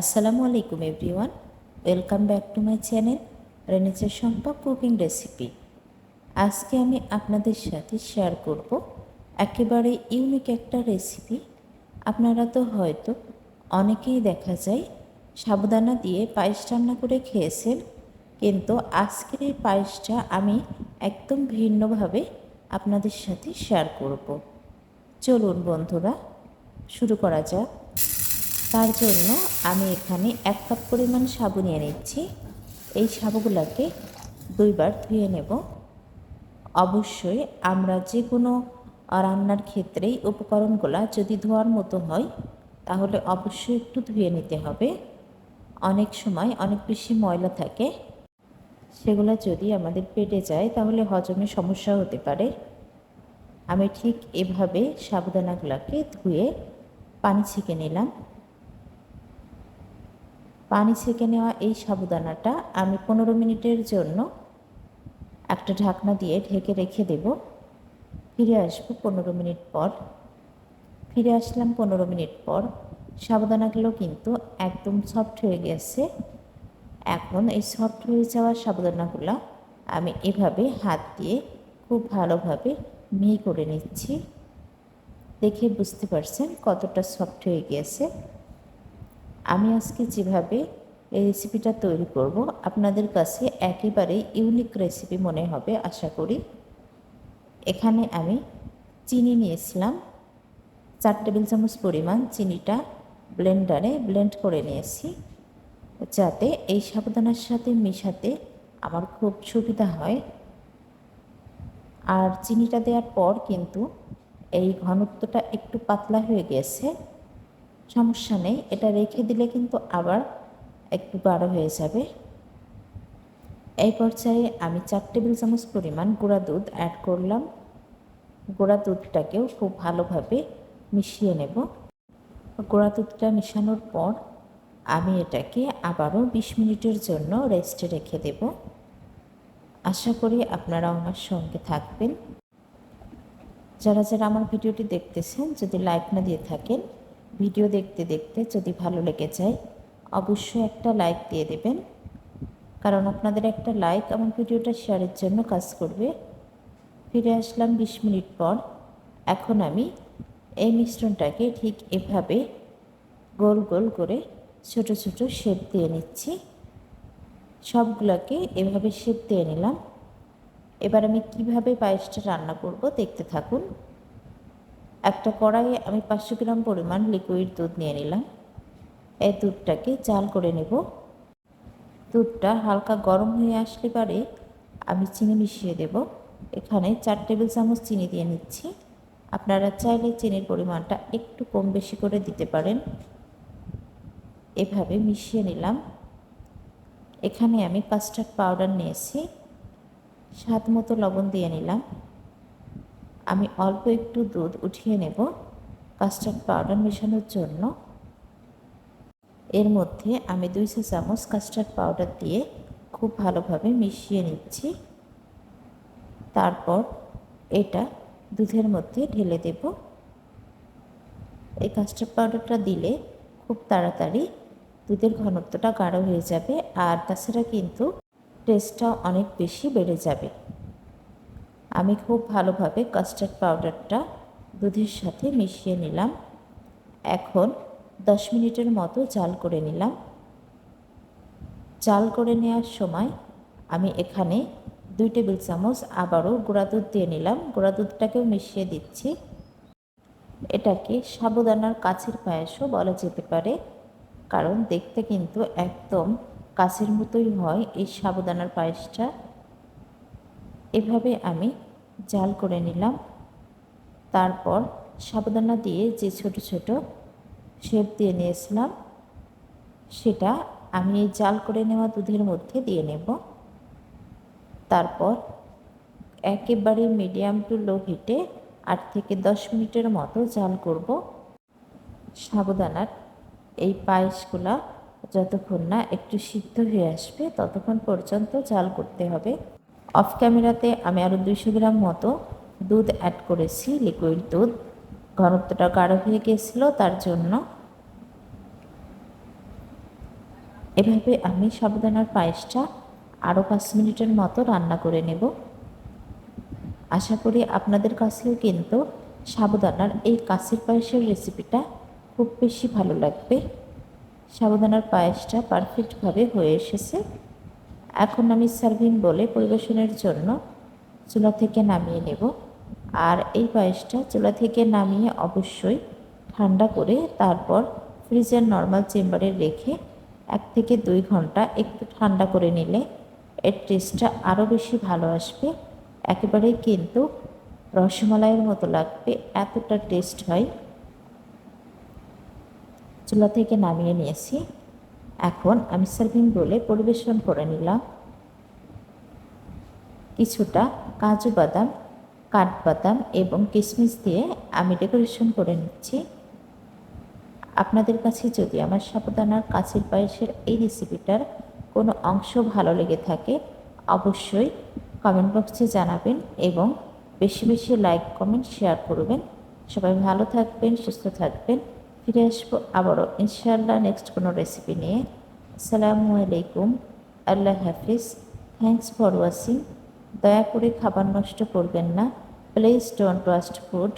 আসসালামু আলাইকুম everyone, welcome back to my channel রেনেচার Sampa cooking recipe. আজকে আমি আপনাদের সাথে শেয়ার করব একেবারে ইউনিক একটা রেসিপি। আপনারা তো হয়তো অনেকেই দেখা যায় সাবুদানা দিয়ে পায়েস রান্না করে খেয়েছেন, কিন্তু আজকের এই পায়েসটা আমি একদম ভিন্নভাবে আপনাদের সাথে শেয়ার করব। চলুন বন্ধুরা, শুরু করা যাক। তার জন্য আমি এখানে এক কাপ পরিমাণ সাবু নিয়ে নিচ্ছি। এই সাবুগুলোকে দুইবার ধুয়ে নেব। অবশ্যই আমরা যে কোনো রান্নার ক্ষেত্রেই উপকরণগুলো যদি ধোয়ার মতো হয়, তাহলে অবশ্যই একটু ধুয়ে নিতে হবে। অনেক সময় অনেক বেশি ময়লা থাকে, সেগুলো যদি আমাদের পেটে যায়, তাহলে হজমে সমস্যা হতে পারে। আমি ঠিক এভাবে সাবুদানাগুলোকে ধুয়ে পানি ছেঁকে নিলাম। পানি ছেঁকে নেওয়া এই সাবুদানাটা আমি পনেরো মিনিটের জন্য একটা ঢাকনা দিয়ে ঢেকে রেখে দেব। ফিরে আসব পনেরো মিনিট পর। ফিরে আসলাম পনেরো মিনিট পর। সাবুদানাগুলো কিন্তু একদম সফট হয়ে গেছে। এখন এই সফট হয়ে যাওয়া সাবুদানাগুলো আমি এভাবে হাত দিয়ে খুব ভালোভাবে মিহি করে নিচ্ছি। দেখে বুঝতে পারছেন কতটা সফট হয়ে গিয়েছে আমি আজকে যেভাবে এই রেসিপিটা তৈরি করব, আপনাদের কাছে একেবারে ইউনিক রেসিপি মনে হবে, আশা করি। এখানে আমি চিনি নিয়েছিলাম। চার টেবিল চামচ পরিমাণ চিনিটা ব্লেন্ডারে ব্লেন্ড করে নিয়েছি, যাতে এই সাবধানের সাথে মেশাতে আমার খুব সুবিধা হয়। আর চিনিটা দেওয়ার পর কিন্তু এই ঘনত্বটা একটু পাতলা হয়ে গেছে। সমস্যা নেই। এটা রেখে দিলে কিন্তু আবার একটু গাঢ় হয়ে যাবে। এই পর্যায়ে আমি চার টেবিল চামচ পরিমাণ গুঁড়া দুধ অ্যাড করলাম। গুঁড়া দুধটাকেও খুব ভালোভাবে মিশিয়ে নেব। গুঁড়া দুধটা মিশানোর পর আমি এটাকে আবারও বিশ মিনিটের জন্য রেস্টে রেখে দেব। আশা করি আপনারা আমার সঙ্গে থাকবেন। যারা যারা আমার ভিডিওটি দেখতেছেন, যদি লাইক না দিয়ে থাকেন ভিডিও দেখতে দেখতে যদি ভালো লেগে যায়, অবশ্যই একটা লাইক দিয়ে দেবেন। কারণ আপনাদের একটা লাইক আমার ভিডিওটা শেয়ারের জন্য কাজ করবে। ফিরে আসলাম বিশ মিনিট পর। এখন আমি এই মিশ্রণটাকে ঠিক এভাবে গোল গোল করে ছোট ছোট শেপ দিয়ে নিচ্ছি। সবগুলোকে এভাবে শেপ দিয়ে নিলাম। এবার আমি কীভাবে পায়েসটা রান্না করব দেখতে থাকুন। একটা কড়াইয়ে আমি পাঁচশো গ্রাম পরিমাণ লিকুইড দুধ নিয়ে নিলাম। এই দুধটাকে চাল করে নেব। দুধটা হালকা গরম হয়ে আসলে পারে আমি চিনি মিশিয়ে দেব। এখানে চার টেবিল চামচ চিনি দিয়ে নিচ্ছি। আপনারা চাইলে চিনির পরিমাণটা একটু কম বেশি করে দিতে পারেন। এভাবে মিশিয়ে নিলাম। এখানে আমি কাস্টার্ড পাউডার নিয়েছি। স্বাদ মতো লবণ দিয়ে নিলাম। আমি অল্প একটু দুধ উঠিয়ে নেব। কাস্টার্ড পাউডার মেশানোর জন্য। এর মধ্যে আমি দুই চা চামচ কাস্টার্ড পাউডার দিয়ে খুব ভালোভাবে মিশিয়ে নিচ্ছি। তারপর এটা দুধের মধ্যে ঢেলে দেব। এই কাস্টার্ড পাউডারটা দিলে খুব তাড়াতাড়ি দুধের ঘনত্বটা গাঢ় হয়ে যাবে আর তাছাড়া কিন্তু টেস্টটাও অনেক বেশি বেড়ে যাবে। আমি খুব ভালোভাবে কাস্টার্ড পাউডারটা দুধের সাথে মিশিয়ে নিলাম। এখন দশ মিনিটের মতো জাল করে নিলাম। জাল করে নেওয়ার সময় আমি এখানে দুই টেবিল চামচ আবারও গুঁড়া দুধ দিয়ে নিলাম। গুঁড়া দুধটাকেও মিশিয়ে দিচ্ছি। এটাকে সাবুদানার কাছের পায়েসও বলা যেতে পারে, কারণ দেখতে কিন্তু একদম কাছের মতোই হয় এই সাবুদানার পায়েসটা। এভাবে আমি জাল করে নিলাম। তারপর সাবধানা দিয়ে যে ছোট ছোট শেপ দিয়ে নিয়েছিলাম, সেটা আমি এই জাল করে নেওয়া দুধের মধ্যে দিয়ে নেব। তারপর একেবারে মিডিয়াম টু লো হিটে আট থেকে দশ মিনিটের মতো জাল করব। সাবুদানার এই পায়েসগুলা যতক্ষণ না একটু সিদ্ধ হয়ে আসবে, ততক্ষণ পর্যন্ত জাল করতে হবে। অফ ক্যামেরাতে আমি আরও দুইশো গ্রাম মতো দুধ অ্যাড করেছি লিকুইড দুধ। ঘনত্বটা গাঢ় হয়ে গিয়েছিল তার জন্য এভাবে আমি সাবুদানার পায়েসটা আরও পাঁচ মিনিটের মতো রান্না করে নেব। আশা করি আপনাদের কাছেও কিন্তু সাবুদানার এই কাশির পায়েসের রেসিপিটা খুব বেশি ভালো লাগবে। সাবুদানার পায়েসটা পারফেক্টভাবে হয়ে এসেছে। এখন আমি সার্ভিং বলে পরিবেশনের জন্য চুলা থেকে নামিয়ে নেব। আর এই পায়েসটা চুলা থেকে নামিয়ে অবশ্যই ঠান্ডা করে তারপর ফ্রিজের নর্মাল চেম্বারে রেখে এক থেকে দুই ঘণ্টা একটু ঠান্ডা করে নিলে এর টেস্টটা আরও বেশি ভালো আসবে। একেবারেই কিন্তু রসমালাইয়ের মতো লাগবে, এতটা টেস্ট হয়। চুলা থেকে নামিয়ে নিয়েছি। এখন আমি সার্ভিং বলে পরিবেশন করে নিলাম। কিছুটা কাজু বাদাম কাঠবাদাম এবং কিশমিশ দিয়ে আমি ডেকোরেশন করে নিচ্ছি। আপনাদের কাছে যদি আমার সাবধানার কাছের পায়েসের এই রেসিপিটার কোনো অংশ ভালো লেগে থাকে, অবশ্যই কমেন্ট বক্সে জানাবেন এবং বেশি বেশি লাইক, কমেন্ট, শেয়ার করবেন। সবাই ভালো থাকবেন, সুস্থ থাকবেন। ফিরে আসব আবারও। ইনশাল্লাহ নেক্সট কোনো রেসিপি নিয়ে। আসসালামু আলাইকুম। আল্লাহ হাফিজ। থ্যাংকস ফর ওয়াচিং দয়া করে খাবার নষ্ট করবেন না। Please don't waste food